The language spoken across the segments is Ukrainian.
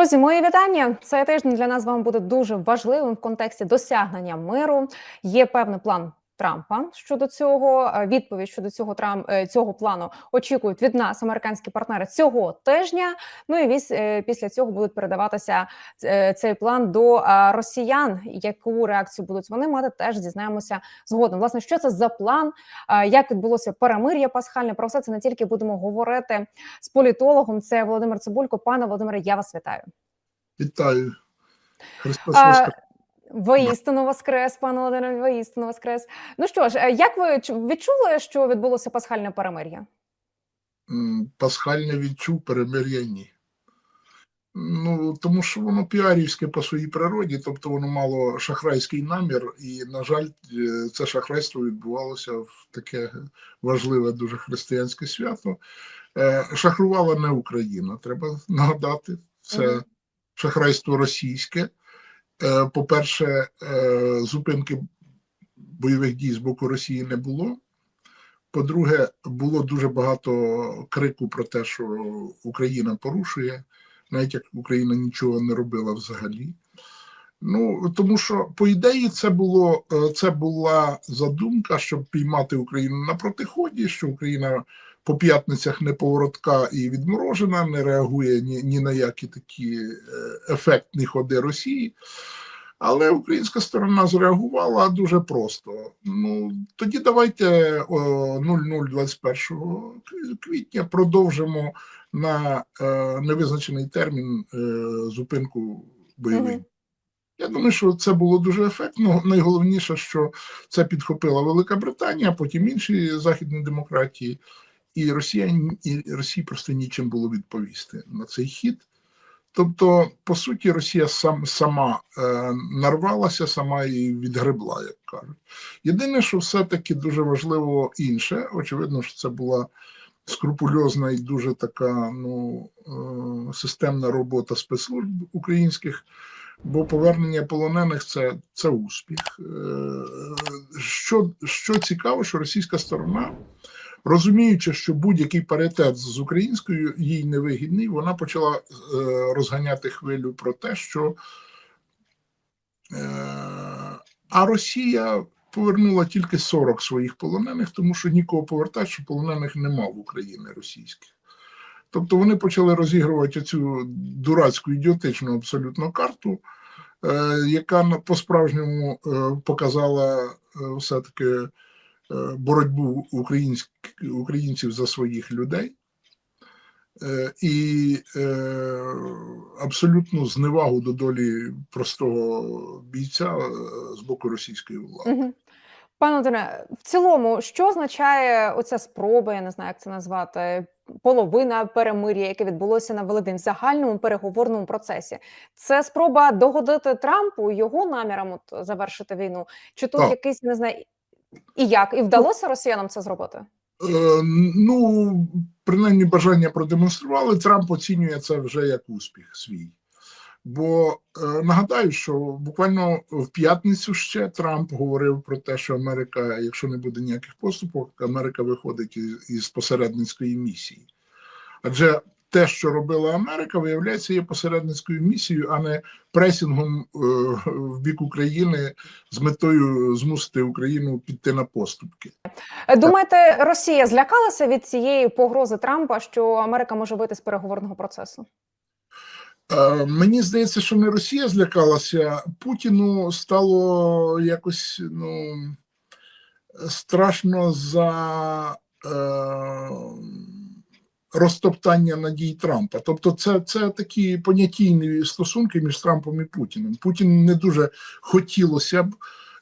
Друзі, мої вітання. Цей тиждень для нас з вами буде дуже важливим в контексті досягнення миру. Є певний план Трампа щодо цього. Е, Відповідь щодо цього Трамп е, цього плану очікують від нас американські партнери цього тижня. Ну і вісь, е, після цього будуть передаватися цей план до росіян. Яку реакцію будуть вони мати? Теж дізнаємося згодом. Власне, що це за план? Як відбулося перемир'я пасхальне? Про все це не тільки будемо говорити з політологом. Це Володимир Цибулько. Пане Володимире, я вас вітаю. Вітаю. Христос А. Воістину воскрес, пане Володимире, воістину воскрес. Ну що ж, е, як ви відчули, що відбулося пасхальне перемир'я? Пасхальне відчув, перемир'я ні. Ну, тому що воно піарівське по своїй природі, тобто воно мало шахрайський намір, і, на жаль, е, це шахрайство відбувалося в таке важливе дуже християнське свято. Е, Шахрувала не Україна, треба нагадати. Це шахрайство російське. Е, По-перше, е, зупинки бойових дій з боку Росії не було. По-друге, було дуже багато крику про те, що Україна порушує, навіть як Україна нічого не робила взагалі. Ну тому що, по ідеї, це було е, це була задумка, щоб піймати Україну на протиході, що Україна по п'ятницях не поворотка і відморожена, не реагує ні, ні на які такі е, ефектні ходи Росії. Але українська сторона зреагувала дуже просто. Ну тоді давайте о, 0021 квітня продовжимо на е, невизначений термін е, зупинку бойових. Мгм. Я думаю, що це було дуже ефектно. Найголовніше, що це підхопила Велика Британія, потім інші західні демократії, і Росія і Росії просто нічим було відповісти на цей хід. Тобто, по суті, Росія сам, сама е, нарвалася, сама і відгребла, як кажуть. Єдине, що все-таки дуже важливо інше, очевидно, що це була скрупульозна і дуже така ну, е, системна робота спецслужб українських, бо повернення полонених це, це успіх. Е, що, що цікаво, що російська сторона розуміючи, що будь-який паритет з українською їй невигідний, вона почала е, розганяти хвилю про те, що е, а Росія повернула тільки 40 своїх полонених, тому що нікого повертати, що полонених нема в Україні російських. Тобто вони почали розігрувати цю дурацьку ідіотичну абсолютно карту, е, яка по-справжньому е, показала все-таки боротьбу українськ, українців за своїх людей е, і е, абсолютну зневагу до долі простого бійця е, з боку російської влади. Пане Володимире, в цілому, що означає оця спроба, я не знаю, як це назвати, половина перемир'я, яке відбулося на Великдень в загальному переговорному процесі? Це спроба догодити Трампу його намірам от завершити війну? Чи тут Так. якийсь не знаю, і як? І вдалося росіянам це зробити? Е, Ну, принаймні бажання продемонстрували. Трамп оцінює це вже як успіх свій. Бо е, нагадаю, що буквально в п'ятницю ще Трамп говорив про те, що Америка, якщо не буде ніяких поступок, Америка виходить із, із посередницької місії. Адже те, що робила Америка, виявляється, є посередницькою місією, а не пресінгом е, в бік України з метою змусити Україну піти на поступки. Е, Думаєте, Росія злякалася від цієї погрози Трампа, що Америка може вийти з переговорного процесу? Е, Мені здається, що не Росія злякалася. Путіну стало якось ну, страшно за е, розтоптання надій Трампа. Тобто, це, це такі понятійні стосунки між Трампом і Путіним. Путін не дуже хотілося б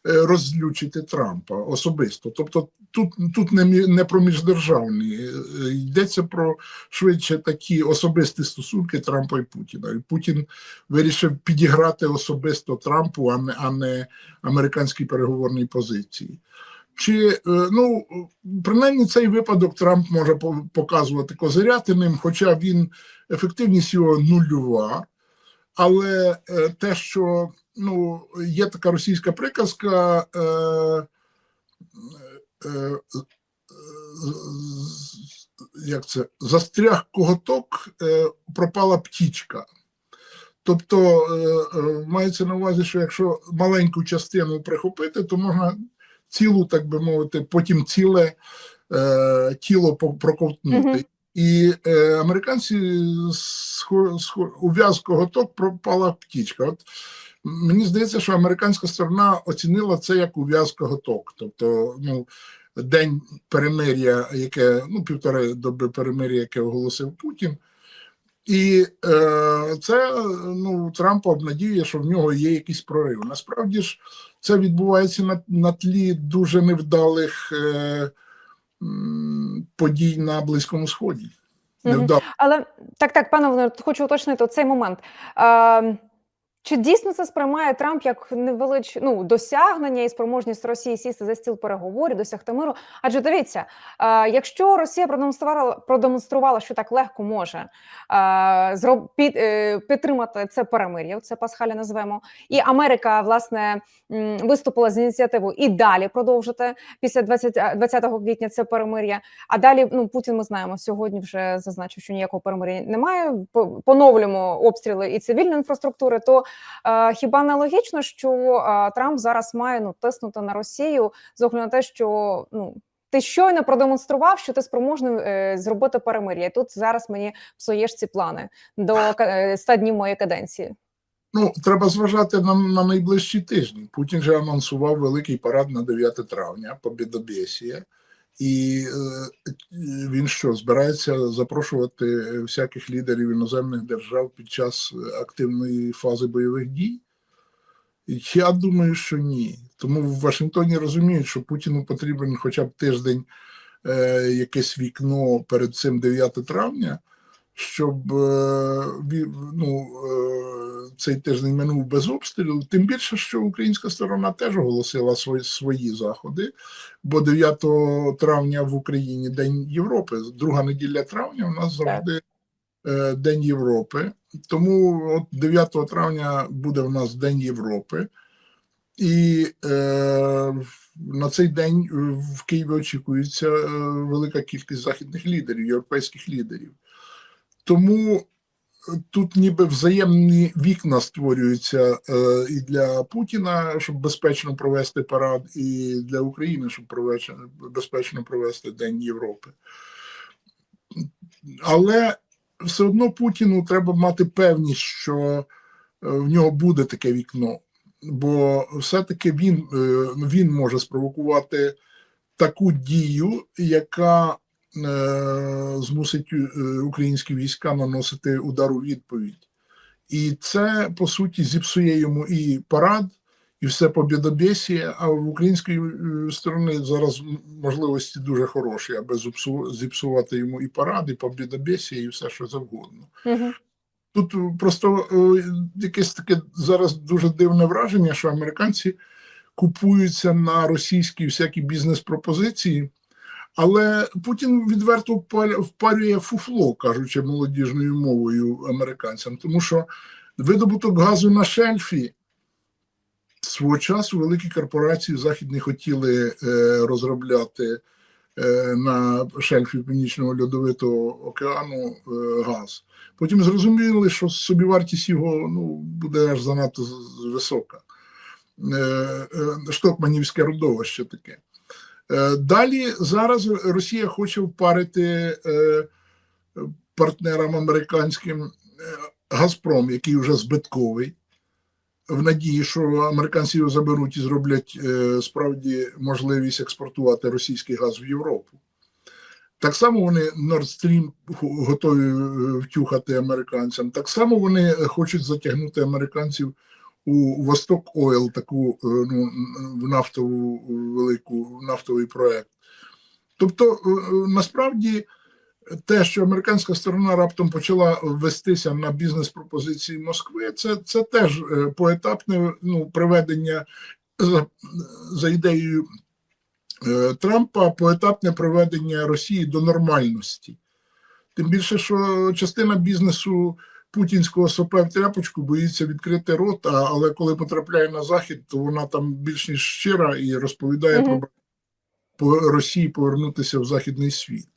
е, розлючити Трампа особисто. Тобто, тут, тут не, не про міждержавні, е, йдеться про швидше такі особисті стосунки Трампа і Путіна. І Путін вирішив підіграти особисто Трампу, а не, а не американській переговорній позиції. Чи е, ну принаймні цей випадок Трамп може по- показувати козирятиним, хоча він ефективність його нульова. Але е, те, що ну, є така російська приказка, е, е, як це, застряг коготок, е, пропала птічка. Тобто мається на увазі, що якщо маленьку частину прихопити, то можна цілу, так би мовити, потім ціле е, тіло проковтнути. Мгм. І е, американці схо- схо- у пропала птічка. От мені здається, що американська сторона оцінила це як ув'язкоготок. Тобто, ну, день перемир'я, яке ну, півтори доби перемир'я, яке оголосив Путін. І е, це ну, Трампа обнадіює, що в нього є якийсь прорив. Насправді ж це відбувається на, на тлі дуже невдалих е, подій на Близькому Сході. Невдал... Але так, так, пане Володимир, хочу уточнити цей момент. Е, чи дійсно це сприймає Трамп як невелич... ну, досягнення і спроможність Росії сісти за стіл переговорів, досягти миру? Адже дивіться, якщо Росія продемонструвала, продемонструвала, що так легко може зроб... під, е, підтримати це перемир'я, це пасхалі назвемо, і Америка власне виступила з ініціативою і далі продовжити після 20, 20 квітня це перемир'я. А далі ну Путін ми знаємо сьогодні. Вже зазначив, що ніякого перемир'я немає. По- Поновлюємо обстріли і цивільної інфраструктури. То хіба не логічно, що е, Трамп зараз має ну тиснути на Росію з огляду на те, що ну. Ти щойно продемонстрував, що ти спроможний е, зробити перемир'я. І Тут зараз мені псуєш ці плани до е, 100 днів моєї каденції. Ну, треба зважати на, на найближчі тижні. Путін же анонсував великий парад на 9 травня, Побєдобєсія. І е, він що, збирається запрошувати всяких лідерів іноземних держав під час активної фази бойових дій? Я думаю, що ні. Тому в Вашингтоні розуміють, що Путіну потрібен хоча б тиждень е, якесь вікно перед цим 9 травня, щоб е, ну, е, цей тиждень минув без обстрілів. Тим більше, що українська сторона теж оголосила свої, свої заходи, бо 9 травня в Україні День Європи, друга неділя травня у нас завжди е, День Європи. Тому от 9 травня буде у нас День Європи. І е, на цей день в Києві очікується велика кількість західних лідерів, європейських лідерів. Тому тут ніби взаємні вікна створюються е, і для Путіна, щоб безпечно провести парад, і для України, щоб провече- безпечно провести День Європи. Але все одно Путіну треба мати певність, що е, в нього буде таке вікно, бо все-таки він, е, він може спровокувати таку дію, яка е, змусить е, українські війська наносити удар у відповідь. І це, по суті, зіпсує йому і парад, і все побєдобєсіє, а в української е, сторони зараз можливості дуже хороші, аби зіпсувати йому і парад, і побєдобєсіє, і все, що завгодно. Угу. Тут е, просто е, якесь таке зараз дуже дивне враження, що американці купуються на російські всякі бізнес-пропозиції, але Путін відверто впарює фуфло, кажучи молодіжною мовою американцям, тому що видобуток газу на шельфі. Свого часу великі корпорації західні хотіли е, розробляти е, на шельфі Північного Льодовитого океану е, газ. Потім зрозуміли, що собівартість його ну, буде аж занадто висока. Штокманівське родовище таке. Е, Далі зараз Росія хоче впарити е, партнерам американським е, Газпром, який вже збитковий, в надії, що американці його заберуть і зроблять справді можливість експортувати російський газ в Європу. Так само вони Nord Stream готові втюхати американцям. Так само вони хочуть затягнути американців у Восток Ойл, таку е, ну, в нафтову велику нафтовий проект. Тобто, е, е, насправді, те, що американська сторона раптом почала вестися на бізнес-пропозиції Москви, це, це теж поетапне ну, приведення за, за ідеєю Трампа, поетапне приведення Росії до нормальності. Тим більше, що частина бізнесу путінського сопе в тряпочку боїться відкрити рот, а, але коли потрапляє на захід, то вона там більш ніж щира і розповідає Мгм. про по Росії повернутися в західний світ.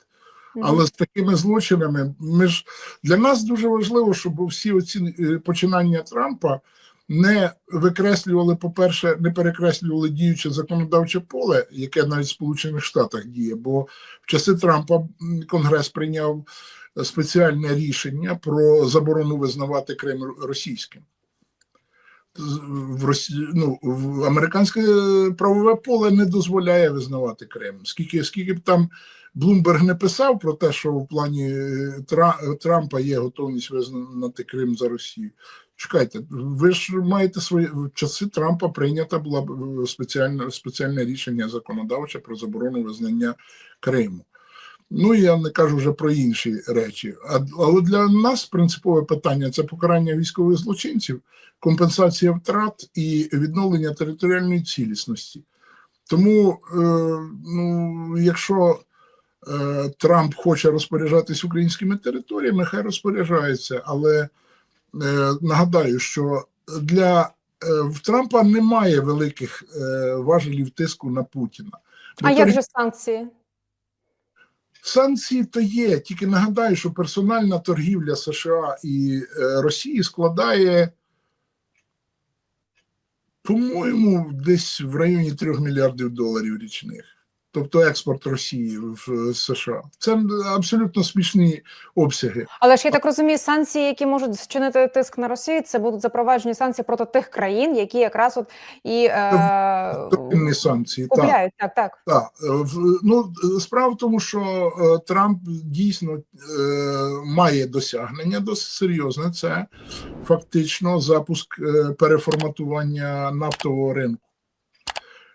Але з такими злочинами ми ж для нас дуже важливо, щоб всі оці е, починання Трампа не викреслювали, по-перше, не перекреслювали діюче законодавче поле, яке навіть в Сполучених Штатах діє. Бо в часи Трампа Конгрес прийняв спеціальне рішення про заборону визнавати Крим російським. В Росі... ну, в американське правове поле не дозволяє визнавати Крим. Скільки, скільки б там Блумберг не писав про те, що в плані е, Трампа є готовність визнати Крим за Росію. Чекайте, ви ж маєте свої в часи Трампа прийнята була е, спеціальне, спеціальне рішення законодавче про заборону визнання Криму. Ну я не кажу вже про інші речі. А, але для нас принципове питання це покарання військових злочинців, компенсація втрат і відновлення територіальної цілісності. Тому, е, ну, якщо е, Трамп хоче розпоряджатись українськими територіями, хай розпоряджається. Але е, нагадаю, що для е, в Трампа немає великих е, важелів тиску на Путіна. А Бо як же санкції? Санкції то є, тільки нагадаю, що персональна торгівля США і е, Росії складає, по-моєму, десь в районі 3 мільярдів доларів річних. Тобто експорт Росії в е, США. Це абсолютно смішні обсяги. Але ж я так розумію, санкції, які можуть зчинити тиск на Росію, це будуть запроваджені санкції проти тих країн, які якраз от і е, санкції. Так. купляють. Так, так. Так, е, ну е, справа в тому, що е, Трамп дійсно е, має досягнення досить серйозне. Це фактично запуск е, переформатування нафтового ринку.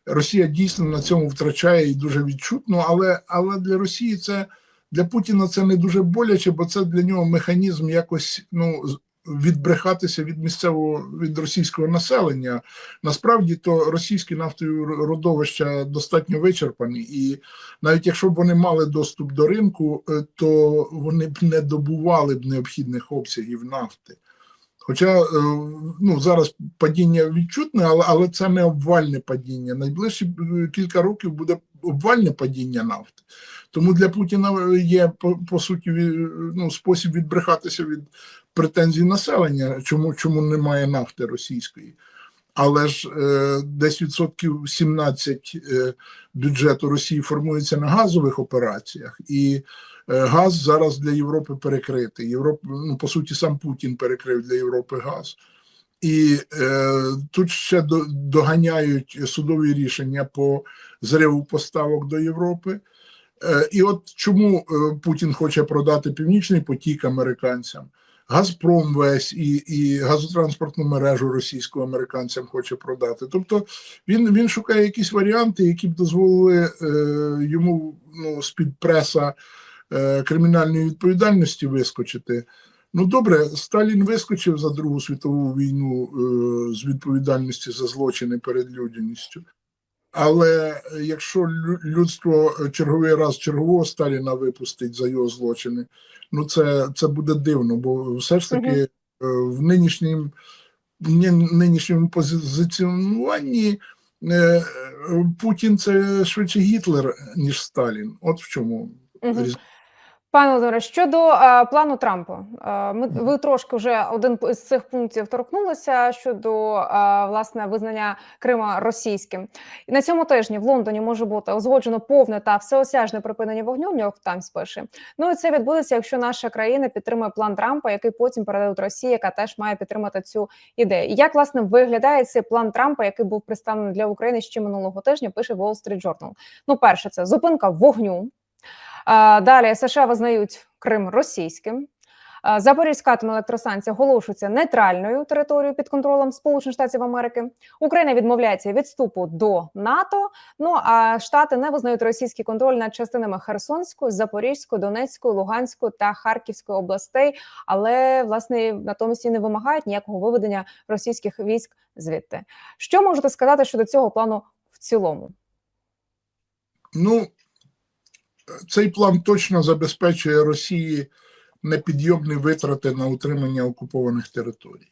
Росія дійсно на цьому втрачає і дуже відчутно, але, але для Росії це для Путіна це не дуже боляче, бо це для нього механізм якось ну відбрехатися від місцевого від російського населення. Насправді то російські нафтові родовища достатньо вичерпані, і навіть якщо б вони мали доступ до ринку, е, то вони б не добували б необхідних обсягів нафти. Хоча е, ну, зараз падіння відчутне, але, але це не обвальне падіння. Найближчі е, кілька років буде обвальне падіння нафти. Тому для Путіна є по, по суті ну, спосіб відбрехатися від претензій населення, чому, чому немає нафти російської. Але ж е, десь відсотків 17 е, бюджету Росії формується на газових операціях, і е, газ зараз для Європи перекритий. Європа, ну по суті, сам Путін перекрив для Європи газ. І е, тут ще до, доганяють судові рішення по зриву поставок до Європи. Е, і от чому е, Путін хоче продати Північний потік американцям. Газпром весь і, і газотранспортну мережу російську американцям хоче продати. Тобто він, він шукає якісь варіанти, які б дозволили е, йому ну, з-під преса е, кримінальної відповідальності вискочити. Ну добре, Сталін вискочив за Другу світову війну е, з відповідальності за злочини перед людяністю. Але якщо людство черговий раз чергового Сталіна випустить за його злочини, ну це, це буде дивно, бо все ж таки е, в нинішнім нинішньому позиціонуванні е, е, Путін це швидше Гітлер, ніж Сталін. От в чому різниця. Пане Володимире, щодо е, плану Трампа, е, ми ви трошки вже один з цих пунктів торкнулися щодо е, власне визнання Крима російським. І на цьому тижні в Лондоні може бути узгоджено повне та всеосяжне припинення вогню. Нью-Йорк Таймс пише. Ну і це відбудеться, якщо наша країна підтримує план Трампа, який потім передадуть Росії, яка теж має підтримати цю ідею. І як власне виглядає цей план Трампа, який був представлений для України ще минулого тижня? Пише Wall Street Journal. Ну, перше, це зупинка вогню. Далі США визнають Крим російським. Запорізька атомна електростанція оголошується нейтральною територією під контролем Сполучених Штатів Америки. Україна відмовляється від вступу до НАТО. Ну а Штати не визнають російський контроль над частинами Херсонської, Запорізької, Донецької, Луганської та Харківської областей, але власне натомість і не вимагають ніякого виведення російських військ звідти. Що можете сказати щодо цього плану в цілому? Ну, цей план точно забезпечує Росії непідйомні витрати на утримання окупованих територій.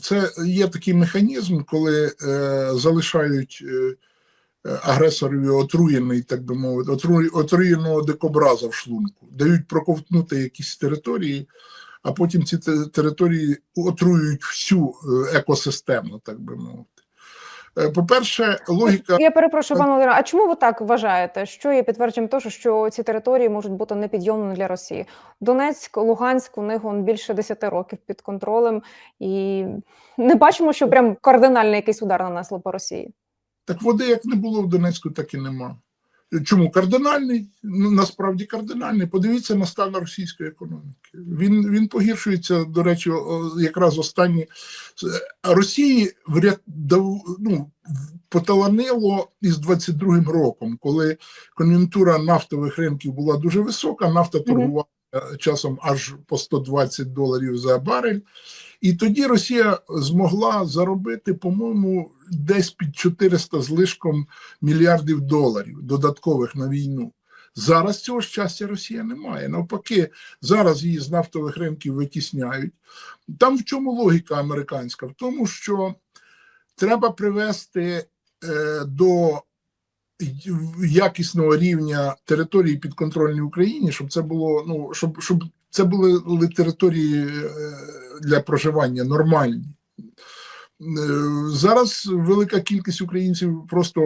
Це є такий механізм, коли е, залишають е, агресорові отруєний, так би мовити, отру- отруєного дикобраза в шлунку, дають проковтнути якісь території, а потім ці те- території отруюють всю е, екосистему, так би мовити. Е, По-перше, логіка. Я перепрошую, пане Володимире, а чому ви так вважаєте? Що є підтвердженням того, що ці території можуть бути непідйомними для Росії? Донецьк, Луганськ, у них он більше 10 років під контролем, і не бачимо, що прям кардинальний якийсь удар нанесло по Росії. Так води як не було в Донецьку, так і нема. Чому кардинальний? Ну насправді кардинальний. Подивіться на стан російської економіки. Він він погіршується. До речі, якраз останні А Росії вряд ну, поталанило із 22-м роком, коли кон'юнктура нафтових ринків була дуже висока. Нафта торгувала часом аж по 120 доларів за барель. І тоді Росія змогла заробити, по-моєму, десь під 400 з лишком мільярдів доларів додаткових на війну. Зараз цього щастя Росія не має. Навпаки, зараз її з нафтових ринків витісняють. Там в чому логіка американська? В тому, що треба привести е, до якісного рівня території підконтрольній Україні, щоб це було ну щоб, щоб це були території е, для проживання нормальні. Е, Зараз велика кількість українців просто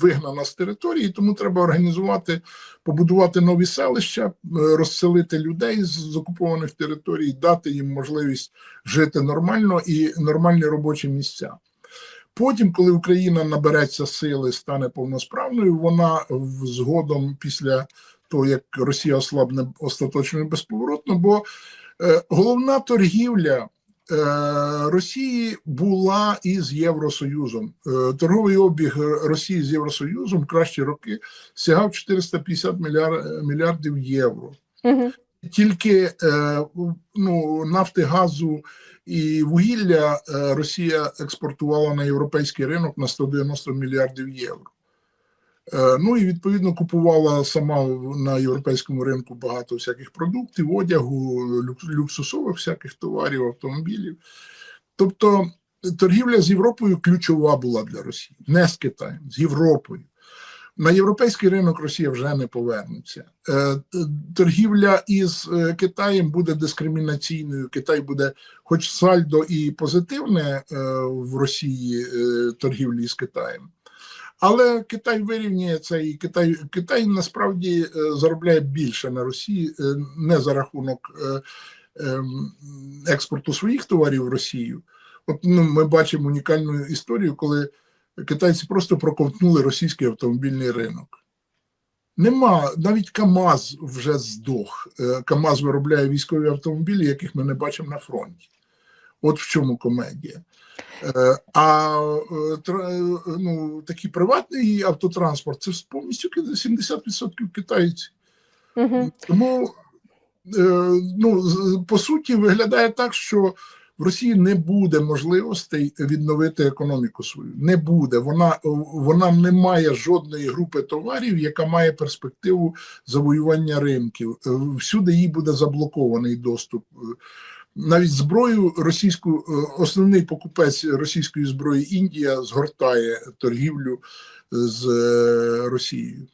вигнана з території, тому треба організувати, побудувати нові селища, е, розселити людей з окупованих територій, дати їм можливість жити нормально і нормальні робочі місця. Потім, коли Україна набереться сили, стане повносправною, вона згодом після того, як Росія ослабне остаточно і безповоротно, бо е, головна торгівля е, Росії була із Євросоюзом. Е, торговий обіг Росії з Євросоюзом в кращі роки сягав 450 мільяр, мільярдів євро. Угу. Тільки е, ну, нафти, газу і вугілля е, Росія експортувала на європейський ринок на 190 мільярдів євро. Е, Ну і відповідно купувала сама на європейському ринку багато всяких продуктів, одягу, люксусових всяких товарів, автомобілів. Тобто торгівля з Європою ключова була для Росії, не з Китаєм, з Європою. На європейський ринок Росія вже не повернеться. Торгівля із Китаєм буде дискримінаційною. Китай буде, хоч сальдо і позитивне в Росії торгівлі з Китаєм, але Китай вирівнює це і Китай Китай насправді заробляє більше на Росії не за рахунок експорту своїх товарів в Росію. От ну, ми бачимо унікальну історію, коли китайці просто проковтнули російський автомобільний ринок. Нема, навіть КАМАЗ вже здох. КАМАЗ виробляє військові автомобілі, яких ми не бачимо на фронті. От в чому комедія. А ну, такий приватний автотранспорт це повністю 70% китайців. Угу. Тому, ну, по суті, виглядає так, що в Росії не буде можливостей відновити економіку свою. Не буде. Вона вона не має жодної групи товарів, яка має перспективу завоювання ринків. Всюди їй буде заблокований доступ. Навіть зброю російську, основний покупець російської зброї Індія згортає торгівлю з Росією.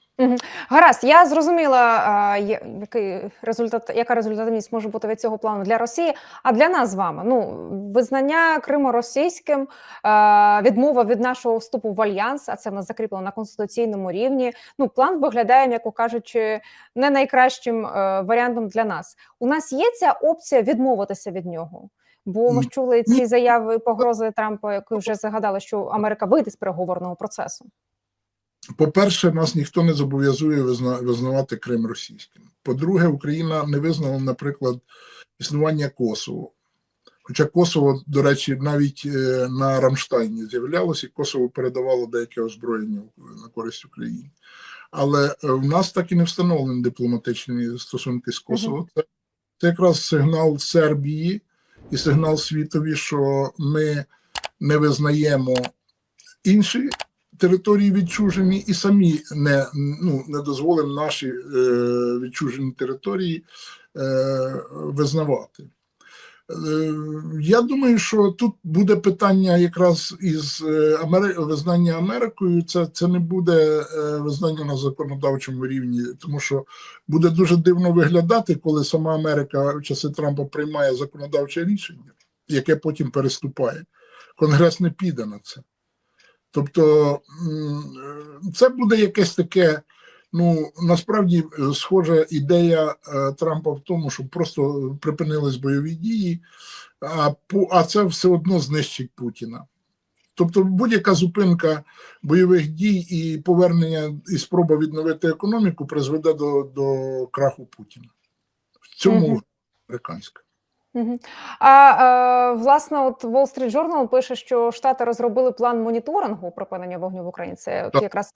Гаразд, я зрозуміла, який результат, яка результативність може бути від цього плану для Росії. А для нас з вами ну визнання Криму російським, відмова від нашого вступу в альянс, а це в нас закріплено на конституційному рівні. Ну, план виглядає, м'яко кажучи, не найкращим варіантом для нас. У нас є ця опція відмовитися від нього. Бо ми ж чули ці заяви погрози Трампа, які вже загадали, що Америка вийде з переговорного процесу. По-перше, нас ніхто не зобов'язує визнавати Крим російським. По-друге, Україна не визнала, наприклад, існування Косово. Хоча Косово, до речі, навіть на Рамштайні з'являлося, і Косово передавало деяке озброєння на користь Україні. Але в нас так і не встановлені дипломатичні стосунки з Косово. Це, це якраз сигнал Сербії і сигнал світові, що ми не визнаємо інші території відчужені і самі не ну, не дозволимо наші е, відчужені території е, визнавати. Е, Я думаю, що тут буде питання якраз із е, визнання Америкою. Це, це не буде е, визнання на законодавчому рівні, тому що буде дуже дивно виглядати, коли сама Америка в часи Трампа приймає законодавче рішення, яке потім переступає. Конгрес не піде на це. Тобто це буде якесь таке. Ну насправді е, схожа ідея е, Трампа в тому, щоб просто припинились бойові дії, а, а це все одно знищить Путіна. Тобто будь-яка зупинка бойових дій і повернення і спроба відновити економіку призведе до, до краху Путіна. В цьому американська. А е, власне, от Wall Street Journal пише, що Штати розробили план моніторингу припинення вогню в Україні. Це от Так. якраз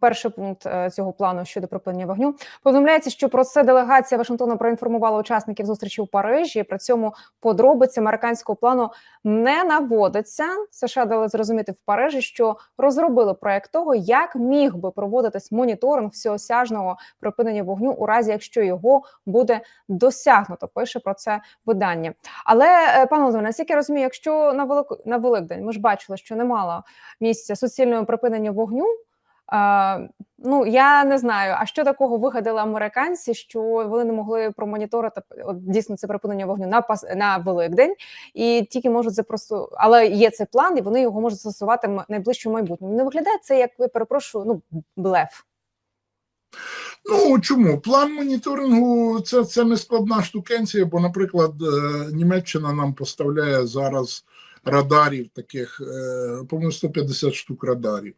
перший пункт е, цього плану щодо припинення вогню. Повідомляється, що про це делегація Вашингтона проінформувала учасників зустрічі у Парижі. При цьому подробиці американського плану не наводиться. США дали зрозуміти в Парижі, що розробили проект того, як міг би проводитись моніторинг всеосяжного припинення вогню у разі, якщо його буде досягнуто. Пише про це видання. Але е, пане Володимире, наскільки я розумію, якщо на велику на Великдень ми ж бачили, що немало місця суцільного припинення вогню. Е, ну я не знаю, а що такого вигадали американці, що вони не могли промоніторити от, дійсно це припинення вогню на пас на Великдень, і тільки можуть запросу, але є цей план, і вони його можуть застосувати в найближчому майбутньому. Не виглядає це як я перепрошую, ну блеф. Ну чому план моніторингу це, це не складна штукенція, бо, наприклад, е, Німеччина нам поставляє зараз радарів таких, е, по-моєму, 150 штук радарів.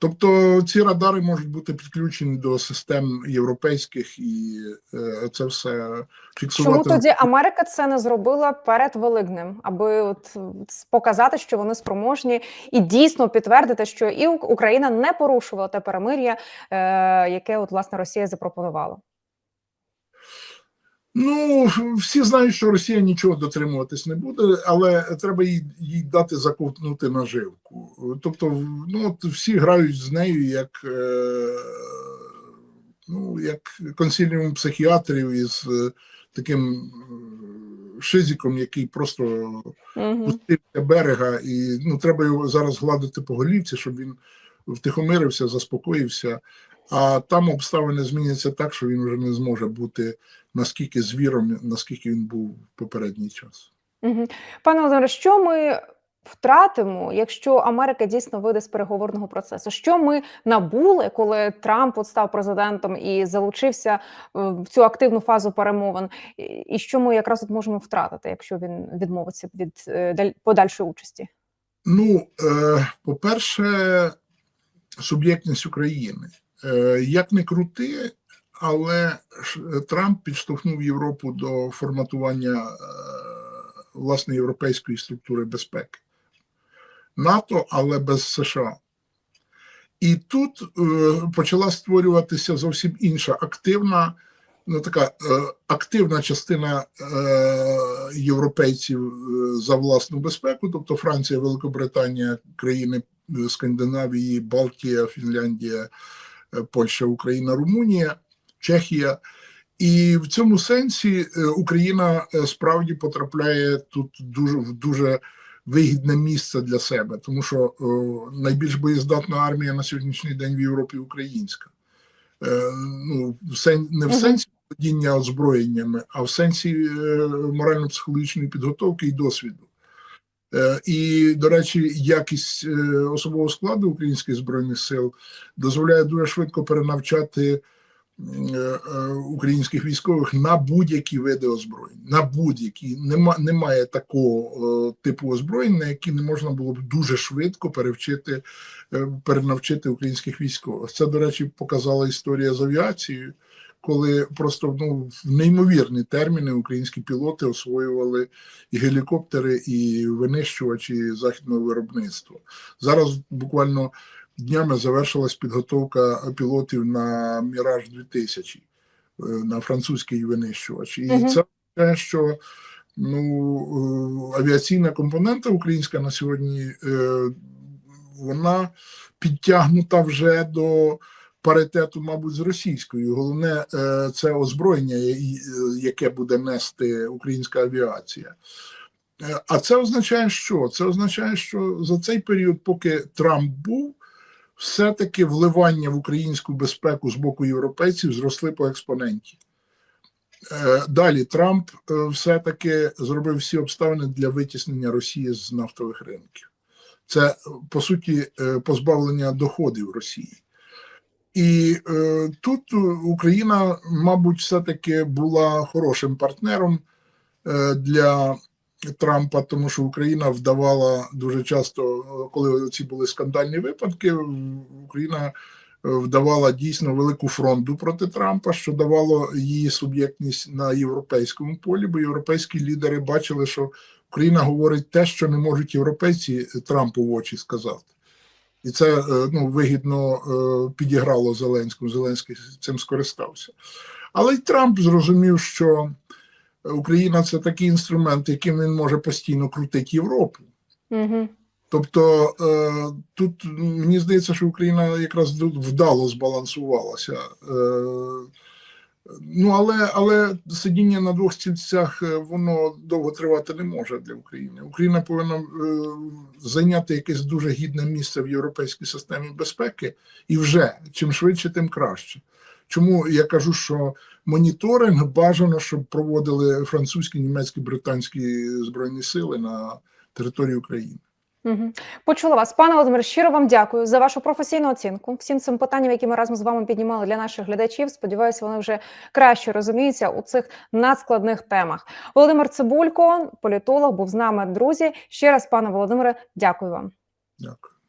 Тобто ці радари можуть бути підключені до систем європейських і е, це все фіксувати. Чому тоді Америка це не зробила перед Великднем, аби от показати, що вони спроможні, і дійсно підтвердити, що і Україна не порушувала те перемир'я, е, яке от власне Росія запропонувала. Ну, всі знають, що Росія нічого дотримуватись не буде, але треба їй, їй дати заковтнути наживку. Тобто, ну от всі грають з нею як, е, ну, як консиліум психіатрів із е, таким е, шизиком, який просто Угу. пустився берега, і ну треба його зараз гладити по голівці, щоб він втихомирився, заспокоївся. А там обставини зміняться так, що він вже не зможе бути наскільки звіром, наскільки він був в попередній час. Угу. Пане Володимире, що ми втратимо, якщо Америка дійсно вийде з переговорного процесу? Що ми набули, коли Трамп от став президентом і залучився е, в цю активну фазу перемовин? І- І що ми якраз от можемо втратити, якщо він відмовиться від е, подальшої участі? Ну, е, по-перше, суб'єктність України. Е, як не крути, але ж Трамп підштовхнув Європу до форматування е, власне європейської структури безпеки. НАТО, але без США. І тут е, почала створюватися зовсім інша активна, ну така е, активна частина е, європейців е, за власну безпеку, тобто Франція, Великобританія, країни е, Скандинавії, Балтія, Фінляндія, е, Польща, Україна, Румунія, Чехія. І в цьому сенсі е, Україна е, справді потрапляє тут дуже в дуже вигідне місце для себе, тому що найбільш боєздатна армія на сьогоднішній день в Європі українська. Е, ну, в сен, не в сенсі володіння озброєннями, а в сенсі е, морально-психологічної підготовки і досвіду. Е, і, до речі, якість е, особового складу українських збройних сил дозволяє дуже швидко перенавчати е, українських військових на будь-які види озброєнь. На будь-які Нема, немає такого типу озброєнь, на які не можна було б дуже швидко перевчити, перенавчити українських військових. Це, до речі, показала історія з авіацією, коли просто ну, в неймовірні терміни українські пілоти освоювали і гелікоптери, і винищувачі західного виробництва. Зараз буквально днями завершилась підготовка пілотів на Міраж 2000 е, на французький винищувач. І Мгм. це те, що ну, е, авіаційна компонента українська на сьогодні е, вона підтягнута вже до паритету, мабуть, з російською. Головне е, це озброєння, і- і- яке буде нести українська авіація. Е, А це означає, що? Це означає, що за цей період, поки Трамп був, все-таки вливання в українську безпеку з боку європейців зросли по експоненті. Е, Далі Трамп е, все-таки зробив всі обставини для витіснення Росії з нафтових ринків. Це е, по суті е, позбавлення доходів Росії. І е, тут е, Україна, мабуть, все-таки була хорошим партнером е, для Трампа, тому що Україна вдавала дуже часто, е, коли ці були скандальні випадки, Україна е, вдавала дійсно велику фронту проти Трампа, що давало її суб'єктність на європейському полі, бо європейські лідери бачили, що Україна говорить те, що не можуть європейці Трампу в очі сказати. І це е, ну, вигідно е, підіграло Зеленському. Зеленський цим скористався. Але й Трамп зрозумів, що Україна це такий інструмент, яким він може постійно крутити Європу. Угу. Тобто е, тут мені здається, що Україна якраз вдало збалансувалася. Ну, але, але сидіння на двох стільцях е, воно довго тривати не може для України. Україна повинна е, зайняти якесь дуже гідне місце в європейській системі безпеки, і вже чим швидше, тим краще. Чому я кажу, що моніторинг бажано, щоб проводили французькі, німецькі, британські збройні сили на території України. Почула вас, пане Володимир, Щиро вам дякую за вашу професійну оцінку. Всім цим питанням, які ми разом з вами піднімали для наших глядачів. Сподіваюся, вони вже краще розуміються у цих надскладних темах. Володимир Цибулько, політолог, був з нами. Друзі. Ще раз, пане Володимире, дякую вам. Дякую.